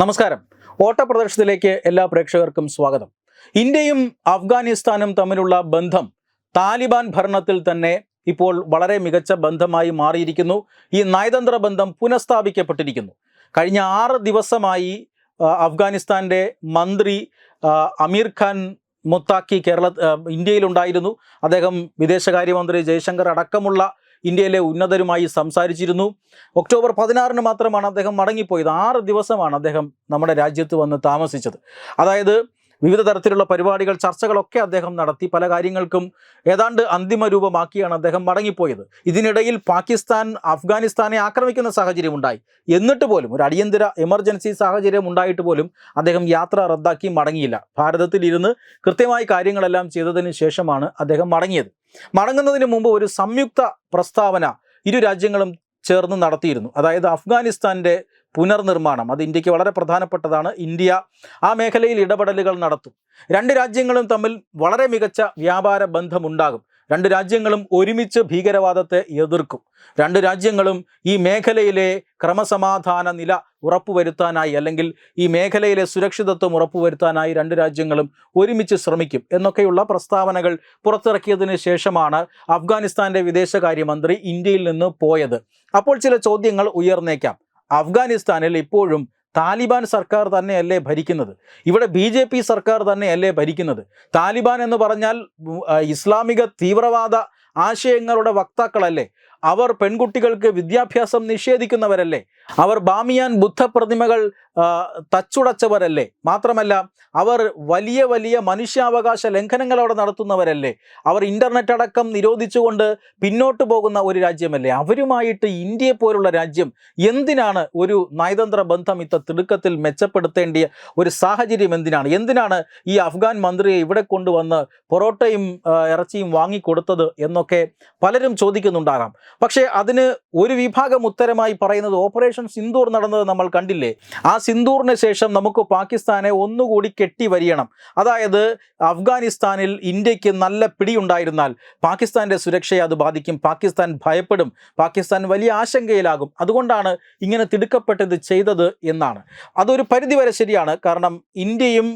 നമസ്കാരം. ഓട്ടപ്രദർശനത്തിലേക്ക് എല്ലാ പ്രേക്ഷകർക്കും സ്വാഗതം. ഇന്ത്യയും അഫ്ഗാനിസ്ഥാനും തമ്മിലുള്ള ബന്ധം താലിബാൻ ഭരണത്തിൽ തന്നെ ഇപ്പോൾ വളരെ മികച്ച ബന്ധമായി മാറിയിരിക്കുന്നു. ഈ നയതന്ത്ര ബന്ധം പുനഃസ്ഥാപിക്കപ്പെട്ടിരിക്കുന്നു. കഴിഞ്ഞ ആറ് ദിവസമായി അഫ്ഗാനിസ്ഥാന്റെ മന്ത്രി അമീർ ഖാൻ മുത്താക്കി കേരള ഇന്ത്യയിലുണ്ടായിരുന്നു. അദ്ദേഹം വിദേശകാര്യമന്ത്രി ജയശങ്കർ അടക്കമുള്ള ഇന്ത്യയിലെ ഉന്നതരുമായി സംസാരിച്ചിരുന്നു. ഒക്ടോബർ പതിനാറിന് മാത്രമാണ് അദ്ദേഹം മടങ്ങിപ്പോയത്. ആറ് ദിവസമാണ് അദ്ദേഹം നമ്മുടെ രാജ്യത്ത് വന്ന് താമസിച്ചത്. അതായത് വിവിധ തരത്തിലുള്ള പരിപാടികൾ ചർച്ചകളൊക്കെ അദ്ദേഹം നടത്തി. പല കാര്യങ്ങൾക്കും ഏതാണ്ട് അന്തിമ രൂപമാക്കിയാണ് അദ്ദേഹം മടങ്ങിപ്പോയത്. ഇതിനിടയിൽ പാകിസ്ഥാൻ അഫ്ഗാനിസ്ഥാനെ ആക്രമിക്കുന്ന സാഹചര്യം ഉണ്ടായി. എന്നിട്ട് പോലും ഒരു അടിയന്തര എമർജൻസി സാഹചര്യം ഉണ്ടായിട്ട് പോലും അദ്ദേഹം യാത്ര റദ്ദാക്കി മടങ്ങിയില്ല. ഭാരതത്തിൽ ഇരുന്ന് കൃത്യമായി കാര്യങ്ങളെല്ലാം ചെയ്തതിന് ശേഷമാണ് അദ്ദേഹം മടങ്ങിയത്. മടങ്ങുന്നതിന് മുമ്പ് ഒരു സംയുക്ത പ്രസ്താവന ഇരു രാജ്യങ്ങളും ചേർന്ന് നടത്തിയിരുന്നു. അതായത് അഫ്ഗാനിസ്ഥാന്റെ പുനർനിർമ്മാണം അത് ഇന്ത്യയ്ക്ക് വളരെ പ്രധാനപ്പെട്ടതാണ്. ഇന്ത്യ ആ മേഖലയിൽ ഇടപെടലുകൾ നടത്തും. രണ്ട് രാജ്യങ്ങളും തമ്മിൽ വളരെ മികച്ച വ്യാപാര ബന്ധമുണ്ടാകും. രണ്ട് രാജ്യങ്ങളും ഒരുമിച്ച് ഭീകരവാദത്തെ എതിർക്കും. രണ്ട് രാജ്യങ്ങളും ഈ മേഖലയിലെ ക്രമസമാധാന നില ഉറപ്പുവരുത്താനായി അല്ലെങ്കിൽ ഈ മേഖലയിലെ സുരക്ഷിതത്വം ഉറപ്പുവരുത്താനായി രണ്ട് രാജ്യങ്ങളും ഒരുമിച്ച് ശ്രമിക്കും എന്നൊക്കെയുള്ള പ്രസ്താവനകൾ പുറത്തിറക്കിയതിന് ശേഷമാണ് അഫ്ഗാനിസ്ഥാന്റെ വിദേശകാര്യമന്ത്രി ഇന്ത്യയിൽ നിന്ന് പോയത്. അപ്പോൾ ചില ചോദ്യങ്ങൾ ഉയർന്നേക്കാം. അഫ്ഗാനിസ്ഥാനിൽ ഇപ്പോഴും താലിബാൻ സർക്കാർ തന്നെയല്ലേ ഭരിക്കുന്നത്? ഇവിടെ ബി ജെ പി സർക്കാർ തന്നെയല്ലേ ഭരിക്കുന്നത്? താലിബാൻ എന്ന് പറഞ്ഞാൽ ഇസ്ലാമിക തീവ്രവാദ ആശയങ്ങളുടെ വക്താക്കളല്ലേ? അവർ പെൺകുട്ടികൾക്ക് വിദ്യാഭ്യാസം നിഷേധിക്കുന്നവരല്ലേ? അവർ ബാമിയാൻ ബുദ്ധപ്രതിമകൾ തച്ചുടച്ചവരല്ലേ? മാത്രമല്ല അവർ വലിയ വലിയ മനുഷ്യാവകാശ ലംഘനങ്ങൾ അവിടെ നടത്തുന്നവരല്ലേ? അവർ ഇന്റർനെറ്റ് അടക്കം നിരോധിച്ചുകൊണ്ട് പിന്നോട്ട് പോകുന്ന ഒരു രാജ്യമല്ലേ? അവരുമായിട്ട് ഇന്ത്യയെ പോലുള്ള രാജ്യം എന്തിനാണ് ഒരു നയതന്ത്ര ബന്ധം ഇത്ര തിടുക്കത്തിൽ മെച്ചപ്പെടുത്തേണ്ടിയ ഒരു സാഹചര്യം എന്തിനാണ്? എന്തിനാണ് ഈ അഫ്ഗാൻ മന്ത്രിയെ ഇവിടെ കൊണ്ടുവന്ന് പൊറോട്ടയും ഇറച്ചിയും വാങ്ങിക്കൊടുത്തത് എന്നൊക്കെ പലരും ചോദിക്കുന്നുണ്ടാകാം. പക്ഷേ അതിന് ഒരു വിഭാഗം ഉത്തരമായി പറയുന്നത് ഓപ്പറേഷൻ സിന്ദൂർ നടന്നത് നമ്മൾ കണ്ടില്ലേ? ആ സിന്ദൂറിന് ശേഷം നമുക്ക് പാകിസ്ഥാനെ ഒന്നുകൂടി കെട്ടി വരിയണം അതായത് അഫ്ഗാനിസ്ഥാനിൽ ഇന്ത്യയ്ക്ക് നല്ല പിടിയുണ്ടായിരുന്നാൽ പാകിസ്ഥാന്റെ സുരക്ഷയെ അത് ബാധിക്കും പാകിസ്ഥാൻ ഭയപ്പെടും പാകിസ്ഥാൻ വലിയ ആശങ്കയിലാകും. അതുകൊണ്ടാണ് ഇങ്ങനെ തിടുക്കപ്പെട്ടത് ചെയ്തത് എന്നാണ്. അതൊരു പരിധിവരെ ശരിയാണ്. കാരണം ഇന്ത്യയും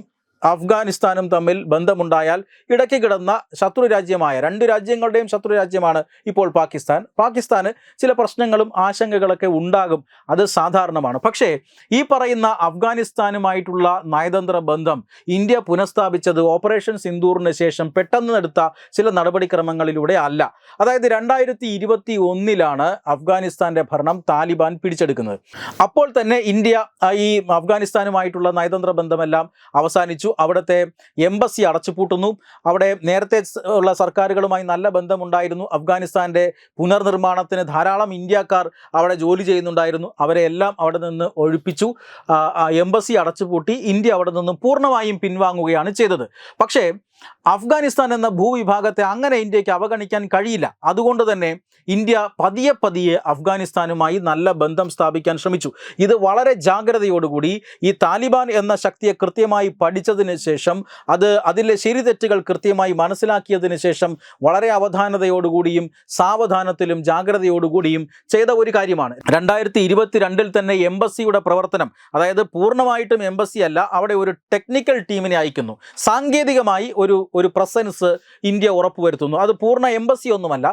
അഫ്ഗാനിസ്ഥാനും തമ്മിൽ ബന്ധമുണ്ടായാൽ ഇടയ്ക്ക് കിടന്ന ശത്രു രാജ്യമായ രണ്ട് രാജ്യങ്ങളുടെയും ശത്രു രാജ്യമാണ് ഇപ്പോൾ പാകിസ്ഥാൻ. പാകിസ്ഥാന് ചില പ്രശ്നങ്ങളും ആശങ്കകളൊക്കെ ഉണ്ടാകും. അത് സാധാരണമാണ്. പക്ഷേ ഈ പറയുന്ന അഫ്ഗാനിസ്ഥാനുമായിട്ടുള്ള നയതന്ത്ര ബന്ധം ഇന്ത്യ പുനഃസ്ഥാപിച്ചത് ഓപ്പറേഷൻ സിന്ദൂറിന് ശേഷം പെട്ടെന്ന് എടുത്ത ചില നടപടിക്രമങ്ങളിലൂടെ അല്ല. അതായത് രണ്ടായിരത്തി ഇരുപത്തി ഒന്നിലാണ് അഫ്ഗാനിസ്ഥാന്റെ ഭരണം താലിബാൻ പിടിച്ചെടുക്കുന്നത്. അപ്പോൾ തന്നെ ഇന്ത്യ ഈ അഫ്ഗാനിസ്ഥാനുമായിട്ടുള്ള നയതന്ത്ര ബന്ധമെല്ലാം അവസാനിച്ചു. അവിടുത്തെ എംബസി അടച്ചുപൂട്ടുന്നു. അവിടെ നേരത്തെ ഉള്ള സർക്കാരുകളുമായി നല്ല ബന്ധമുണ്ടായിരുന്നു. അഫ്ഗാനിസ്ഥാന്റെ പുനർനിർമ്മാണത്തിന് ധാരാളം ഇന്ത്യക്കാർ അവിടെ ജോലി ചെയ്യുന്നുണ്ടായിരുന്നു. അവരെ എല്ലാം അവിടെ നിന്ന് ഒഴിപ്പിച്ചു. എംബസി അടച്ചുപൂട്ടി ഇന്ത്യ അവിടെ നിന്നും പൂർണമായും പിൻവാങ്ങുകയാണ് ചെയ്തത്. പക്ഷേ അഫ്ഗാനിസ്ഥാൻ എന്ന ഭൂവിഭാഗത്തെ അങ്ങനെ ഇന്ത്യയ്ക്ക് അവഗണിക്കാൻ കഴിയില്ല. അതുകൊണ്ട് തന്നെ ഇന്ത്യ പതിയെ പതിയെ അഫ്ഗാനിസ്ഥാനുമായി നല്ല ബന്ധം സ്ഥാപിക്കാൻ ശ്രമിച്ചു. ഇത് വളരെ ജാഗ്രതയോടുകൂടി ഈ താലിബാൻ എന്ന ശക്തിയെ കൃത്യമായി പഠിച്ചതിന് ശേഷം അത് അതിലെ ശരിതെറ്റുകൾ കൃത്യമായി മനസ്സിലാക്കിയതിന് ശേഷം വളരെ അവധാനതയോടുകൂടിയും സാവധാനത്തിലും ജാഗ്രതയോടുകൂടിയും ചെയ്ത ഒരു കാര്യമാണ്. രണ്ടായിരത്തി ഇരുപത്തിരണ്ടിൽ തന്നെ എംബസിയുടെ പ്രവർത്തനം അതായത് പൂർണമായിട്ടും എംബസി അല്ല അവിടെ ഒരു ടെക്നിക്കൽ ടീമിനെ അയക്കുന്നു. സാങ്കേതികമായി ഒരു ഒരു ഒരു പ്രസൻസ് ഇന്ത്യ ഉറപ്പുവരുത്തുന്നു. അത് പൂർണ എംബസി ഒന്നുമല്ല.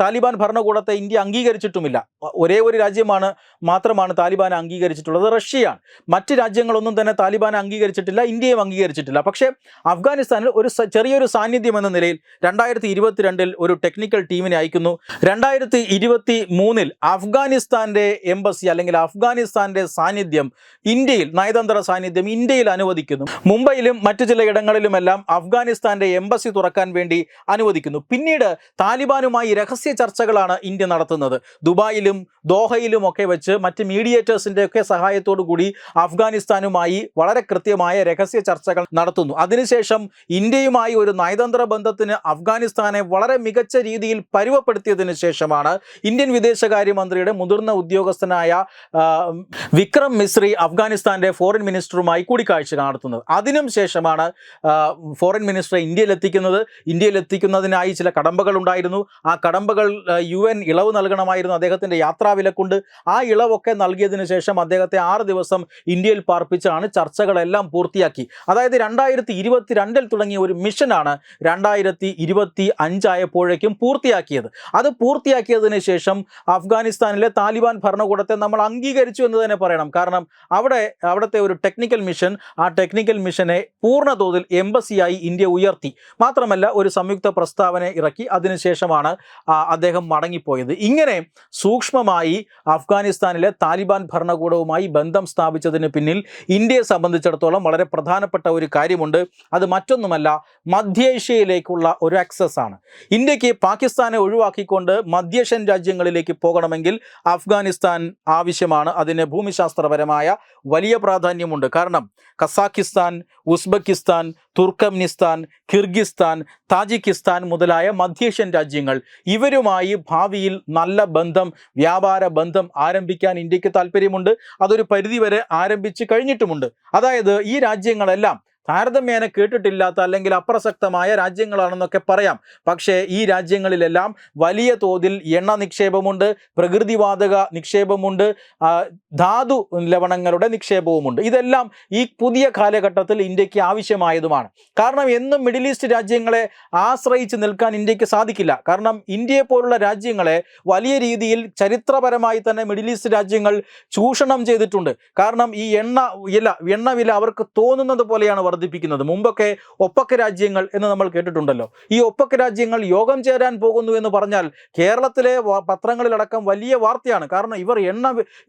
താലിബാൻ ഭരണകൂടത്തെ ഇന്ത്യ അംഗീകരിച്ചിട്ടുമില്ല. ഒരേ ഒരു രാജ്യമാണ് മാത്രമാണ് താലിബാൻ അംഗീകരിച്ചിട്ടുള്ളത്. റഷ്യയാണ്. മറ്റ് രാജ്യങ്ങളൊന്നും തന്നെ താലിബാനെ അംഗീകരിച്ചിട്ടില്ല ഇന്ത്യയും അംഗീകരിച്ചിട്ടില്ല. പക്ഷേ അഫ്ഗാനിസ്ഥാനിൽ ഒരു ചെറിയൊരു സാന്നിധ്യം എന്ന നിലയിൽ രണ്ടായിരത്തി ഇരുപത്തിരണ്ടിൽ ഒരു ടെക്നിക്കൽ ടീമിനെ അയക്കുന്നു. രണ്ടായിരത്തി ഇരുപത്തി മൂന്നിൽ എംബസി അല്ലെങ്കിൽ അഫ്ഗാനിസ്ഥാന്റെ സാന്നിധ്യം ഇന്ത്യയിൽ നയതന്ത്ര സാന്നിധ്യം ഇന്ത്യയിൽ അനുവദിക്കുന്നു. മുംബൈയിലും മറ്റു ചില ഇടങ്ങളിലുമെല്ലാം അഫ്ഗാനിസ്ഥാന്റെ എംബസി തുറക്കാൻ വേണ്ടി അനുവദിക്കുന്നു. പിന്നീട് താലിബാനുമായി രഹസ്യ ചർച്ചകളാണ് ഇന്ത്യ നടത്തുന്നത്. ദുബായിലും ദോഹയിലും ഒക്കെ വെച്ച് മറ്റ് മീഡിയേറ്റേഴ്സിന്റെ ഒക്കെ സഹായത്തോടു കൂടി അഫ്ഗാനിസ്ഥാനുമായി വളരെ കൃത്യമായ രഹസ്യ ചർച്ചകൾ നടത്തുന്നു. അതിനുശേഷം ഇന്ത്യയുമായി ഒരു നയതന്ത്ര ബന്ധത്തിന് അഫ്ഗാനിസ്ഥാനെ വളരെ മികച്ച രീതിയിൽ പരുവപ്പെടുത്തിയതിനു ശേഷമാണ് ഇന്ത്യൻ വിദേശകാര്യമന്ത്രിയുടെ മുതിർന്ന ഉദ്യോഗസ്ഥനായ വിക്രം മിശ്രി അഫ്ഗാനിസ്ഥാന്റെ ഫോറിൻ മിനിസ്റ്ററുമായി കൂടിക്കാഴ്ച നടത്തുന്നത്. അതിനും ശേഷമാണ് ഫോറിൻ മിനിസ്റ്ററെ ഇന്ത്യയിലെത്തിക്കുന്നത് ഇന്ത്യയിലെത്തിക്കുന്നതിനായി ചില കടമ്പകൾ ഉണ്ടായിരുന്നു. ആ കടമ്പകൾ യു എൻ ഇളവ് നൽകണമായിരുന്നു അദ്ദേഹത്തിന്റെ യാത്രാ വിലക്കുണ്ട് ആ ഇളവൊക്കെ നൽകിയതിനു ശേഷം അദ്ദേഹത്തെ ആറ് ദിവസം ഇന്ത്യയിൽ പാർപ്പിച്ചാണ് ചർച്ചകളെല്ലാം പൂർത്തിയാക്കി. അതായത് രണ്ടായിരത്തി ഇരുപത്തി രണ്ടിൽ തുടങ്ങിയ ഒരു മിഷനാണ് രണ്ടായിരത്തി ഇരുപത്തി അഞ്ചായപ്പോഴേക്കും പൂർത്തിയാക്കിയത്. അത് പൂർത്തിയാക്കിയതിന് ശേഷം അഫ്ഗാനിസ്ഥാനിലെ താലിബാൻ ഭരണകൂടത്തെ നമ്മൾ അംഗീകരിച്ചു എന്ന് തന്നെ പറയണം. കാരണം അവിടെ അവിടുത്തെ ഒരു ടെക്നിക്കൽ മിഷൻ ആ ടെക്നിക്കൽ മിഷനെ പൂർണ തോതിൽ എംബസിയായി ഇന്ത്യ ഉയർത്തി. മാത്രമല്ല ഒരു സംയുക്ത പ്രസ്താവന ഇറക്കി. അതിനുശേഷമാണ് അദ്ദേഹം മടങ്ങിപ്പോയത്. ഇങ്ങനെ സൂക്ഷ്മമായി അഫ്ഗാനിസ്ഥാനിലെ താലിബാൻ ഭരണകൂടവുമായി ബന്ധം സ്ഥാപിച്ചതിന് പിന്നിൽ ഇന്ത്യയെ സംബന്ധിച്ചിടത്തോളം വളരെ പ്രധാനപ്പെട്ട ഒരു കാര്യമുണ്ട്. അത് മറ്റൊന്നുമല്ല മധ്യേഷ്യയിലേക്കുള്ള ഒരു ആക്സസ് ആണ്. ഇന്ത്യയ്ക്ക് പാകിസ്ഥാനെ ഒഴിവാക്കിക്കൊണ്ട് മധ്യേഷ്യൻ രാജ്യങ്ങളിലേക്ക് പോകണമെങ്കിൽ അഫ്ഗാനിസ്ഥാൻ ആവശ്യമാണ്. അതിന് ഭൂമിശാസ്ത്രപരമായ വലിയ പ്രാധാന്യമുണ്ട്. കാരണം Kazakhstan Uzbekistan Turkmenistan Kyrgyzstan Tajikistan മുതലായ മധ്യേഷ്യൻ രാജ്യങ്ങൾ. ഇവരുമായി ഭാവിയിൽ നല്ല ബന്ധം വ്യാപാര ബന്ധം ആരംഭിക്കാൻ ഇന്ത്യയ്ക്ക് താല്പര്യമുണ്ട്. അതൊരു പരിധിവരെ ആരംഭിച്ച് കഴിഞ്ഞിട്ടുമുണ്ട്. അതായത് ഈ രാജ്യങ്ങളെല്ലാം താരതമ്യേന കേട്ടിട്ടില്ലാത്ത അല്ലെങ്കിൽ അപ്രസക്തമായ രാജ്യങ്ങളാണെന്നൊക്കെ പറയാം. പക്ഷേ ഈ രാജ്യങ്ങളിലെല്ലാം വലിയ തോതിൽ എണ്ണ നിക്ഷേപമുണ്ട് പ്രകൃതിവാതക നിക്ഷേപമുണ്ട് ധാതു ലവണങ്ങളുടെ നിക്ഷേപവുമുണ്ട്. ഇതെല്ലാം ഈ പുതിയ കാലഘട്ടത്തിൽ ഇന്ത്യയ്ക്ക് ആവശ്യമായതുമാണ്. കാരണം എന്നും മിഡിൽ ഈസ്റ്റ് രാജ്യങ്ങളെ ആശ്രയിച്ച് നിൽക്കാൻ ഇന്ത്യയ്ക്ക് സാധിക്കില്ല. കാരണം ഇന്ത്യയെ പോലുള്ള രാജ്യങ്ങളെ വലിയ രീതിയിൽ ചരിത്രപരമായി തന്നെ മിഡിൽ ഈസ്റ്റ് രാജ്യങ്ങൾ ചൂഷണം ചെയ്തിട്ടുണ്ട്. കാരണം ഈ എണ്ണ വില എണ്ണ വില അവർക്ക് തോന്നുന്നത് പോലെയാണ് വർദ്ധിപ്പിക്കുന്നത്. മുമ്പൊക്കെ ഒപ്പക്ക രാജ്യങ്ങൾ എന്ന് നമ്മൾ കേട്ടിട്ടുണ്ടല്ലോ. ഈ ഒപ്പക്ക രാജ്യങ്ങൾ യോഗം ചേരാൻ പോകുന്നു എന്ന് പറഞ്ഞാൽ കേരളത്തിലെ പത്രങ്ങളിലടക്കം വലിയ വാർത്തയാണ്. കാരണം ഇവർ എണ്ണ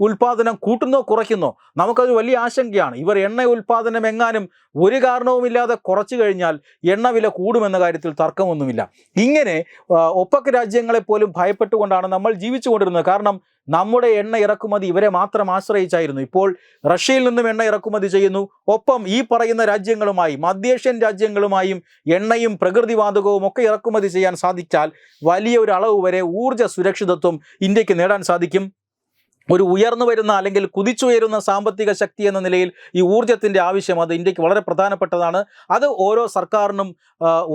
ഉൽപ്പാദനം കൂട്ടുന്നോ കുറയ്ക്കുന്നോ നമുക്കത് വലിയ ആശങ്കയാണ്. ഇവർ എണ്ണ ഉൽപാദനം എങ്ങാനും ഒരു കാരണവുമില്ലാതെ കുറച്ചു കഴിഞ്ഞാൽ എണ്ണ വില കൂടുമെന്ന കാര്യത്തിൽ തർക്കമൊന്നുമില്ല. ഇങ്ങനെ ഒപ്പക്ക രാജ്യങ്ങളെപ്പോലും രാജ്യങ്ങളെ പോലും ഭയപ്പെട്ടുകൊണ്ടാണ് നമ്മൾ ജീവിച്ചുകൊണ്ടിരുന്നത്. കാരണം നമ്മുടെ എണ്ണ ഇറക്കുമതി ഇവരെ മാത്രം ആശ്രയിച്ചായിരുന്നു. ഇപ്പോൾ റഷ്യയിൽ നിന്നും എണ്ണ ഇറക്കുമതി ചെയ്യുന്നു. ഒപ്പം ഈ പറയുന്ന രാജ്യങ്ങളുമായി മധ്യേഷ്യൻ രാജ്യങ്ങളുമായും എണ്ണയും പ്രകൃതിവാതകവും ഒക്കെ ഇറക്കുമതി ചെയ്യാൻ സാധിച്ചാൽ വലിയ ഒരു അളവ് വരെ ഊർജ സുരക്ഷിതത്വം ഇന്ത്യയ്ക്ക് നേടാൻ സാധിക്കും. ഒരു ഉയർന്നു വരുന്ന അല്ലെങ്കിൽ കുതിച്ചുയരുന്ന സാമ്പത്തിക ശക്തി എന്ന നിലയിൽ ഈ ഊർജത്തിന്റെ ആവശ്യം അത് ഇന്ത്യയ്ക്ക് വളരെ പ്രധാനപ്പെട്ടതാണ്. അത് ഓരോ സർക്കാരിനും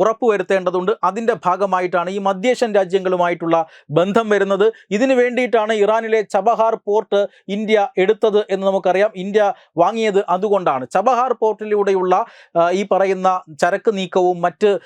ഉറപ്പുവരുത്തേണ്ടതുണ്ട്. അതിന്റെ ഭാഗമായിട്ടാണ് ഈ മധ്യേഷ്യൻ രാജ്യങ്ങളുമായിട്ടുള്ള ബന്ധം വരുന്നത്. ഇതിനു വേണ്ടിയിട്ടാണ് ഇറാനിലെ ചബഹാർ പോർട്ട് ഇന്ത്യ എടുത്തത് എന്ന് നമുക്കറിയാം. ഇന്ത്യ വാങ്ങിയത് അതുകൊണ്ടാണ്. ചബഹാർ പോർട്ടിലൂടെയുള്ള ഈ പറയുന്ന ചരക്ക് നീക്കവും മറ്റ്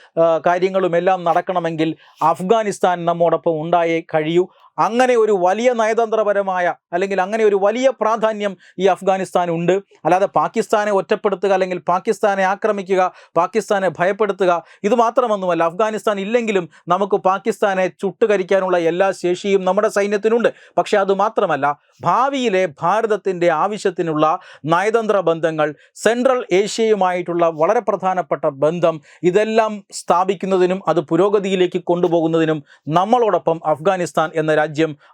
കാര്യങ്ങളുമെല്ലാം നടക്കണമെങ്കിൽ അഫ്ഗാനിസ്ഥാൻ നമ്മോടൊപ്പം ഉണ്ടായേ കഴിയൂ. അങ്ങനെ ഒരു വലിയ നയതന്ത്രപരമായ അല്ലെങ്കിൽ അങ്ങനെ ഒരു വലിയ പ്രാധാന്യം ഈ അഫ്ഗാനിസ്ഥാൻ ഉണ്ട് അല്ലാതെ പാകിസ്ഥാനെ ഒറ്റപ്പെടുത്തുക അല്ലെങ്കിൽ പാകിസ്ഥാനെ ആക്രമിക്കുക പാകിസ്ഥാനെ ഭയപ്പെടുത്തുക ഇത് മാത്രമൊന്നുമല്ല. അഫ്ഗാനിസ്ഥാൻ ഇല്ലെങ്കിലും നമുക്ക് പാകിസ്ഥാനെ ചുട്ടുകരിക്കാനുള്ള എല്ലാ ശേഷിയും നമ്മുടെ സൈന്യത്തിനുണ്ട്. പക്ഷേ അത് മാത്രമല്ല ഭാവിയിലെ ഭാരതത്തിന്റെ ആവശ്യത്തിനുള്ള നയതന്ത്ര ബന്ധങ്ങൾ സെൻട്രൽ ഏഷ്യയുമായിട്ടുള്ള വളരെ പ്രധാനപ്പെട്ട ബന്ധം ഇതെല്ലാം സ്ഥാപിക്കുന്നതിനും അത് പുരോഗതിയിലേക്ക് കൊണ്ടുപോകുന്നതിനും നമ്മളോടൊപ്പം അഫ്ഗാനിസ്ഥാൻ എന്ന രാജ്യം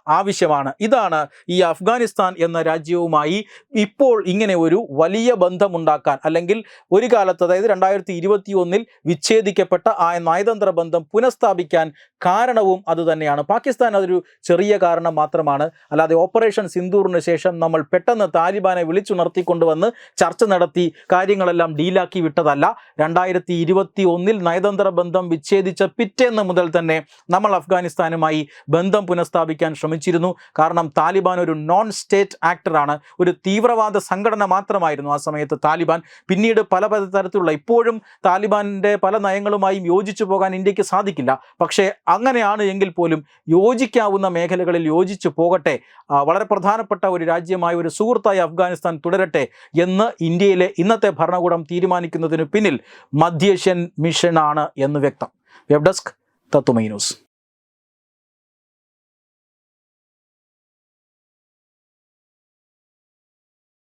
ആവശ്യമാണ്. ഇതാണ് ഈ അഫ്ഗാനിസ്ഥാൻ എന്ന രാജ്യവുമായി ഇപ്പോൾ ഇങ്ങനെ ഒരു വലിയ ബന്ധമുണ്ടാക്കാൻ അല്ലെങ്കിൽ ഒരു കാലത്ത് അതായത് രണ്ടായിരത്തി ഇരുപത്തി ഒന്നിൽ വിച്ഛേദിക്കപ്പെട്ട ആ നയതന്ത്ര ബന്ധം പുനഃസ്ഥാപിക്കാൻ കാരണവും അതുതന്നെയാണ് പാകിസ്ഥാൻ അതൊരു ചെറിയ കാരണം മാത്രമാണ്. അല്ലാതെ ഓപ്പറേഷൻ സിന്ദൂറിന് ശേഷം നമ്മൾ പെട്ടെന്ന് താലിബാനെ വിളിച്ചുണർത്തിക്കൊണ്ടുവന്ന് ചർച്ച നടത്തി കാര്യങ്ങളെല്ലാം ഡീലാക്കി വിട്ടതല്ല. രണ്ടായിരത്തി ഇരുപത്തി ഒന്നിൽ നയതന്ത്ര ബന്ധം വിച്ഛേദിച്ച പിറ്റേന്ന് മുതൽ തന്നെ നമ്മൾ അഫ്ഗാനിസ്ഥാനുമായി ബന്ധം പുനഃസ്ഥാപിക്കാൻ ശ്രമിച്ചിരുന്നു. കാരണം താലിബാൻ ഒരു നോൺ സ്റ്റേറ്റ് ആക്ടറാണ് ഒരു തീവ്രവാദ സംഘടന മാത്രമായിരുന്നു ആ സമയത്ത് താലിബാൻ. പിന്നീട് പല പല തരത്തിലുള്ള ഇപ്പോഴും താലിബാനിന്റെ പല നയങ്ങളുമായും യോജിച്ചു പോകാൻ ഇന്ത്യയ്ക്ക് സാധിക്കില്ല. പക്ഷേ അങ്ങനെയാണ് എങ്കിൽ പോലും യോജിക്കാവുന്ന മേഖലകളിൽ യോജിച്ചു പോകട്ടെ. വളരെ പ്രധാനപ്പെട്ട ഒരു രാജ്യമായ ഒരു സുഹൃത്തായി അഫ്ഗാനിസ്ഥാൻ തുടരട്ടെ എന്ന് ഇന്ത്യയിലെ ഇന്നത്തെ ഭരണകൂടം തീരുമാനിക്കുന്നതിന് പിന്നിൽ മധ്യേഷ്യൻ മിഷനാണ് എന്ന് വ്യക്തം. വെബ് ഡെസ്ക് തത്വമൈ ന്യൂസ്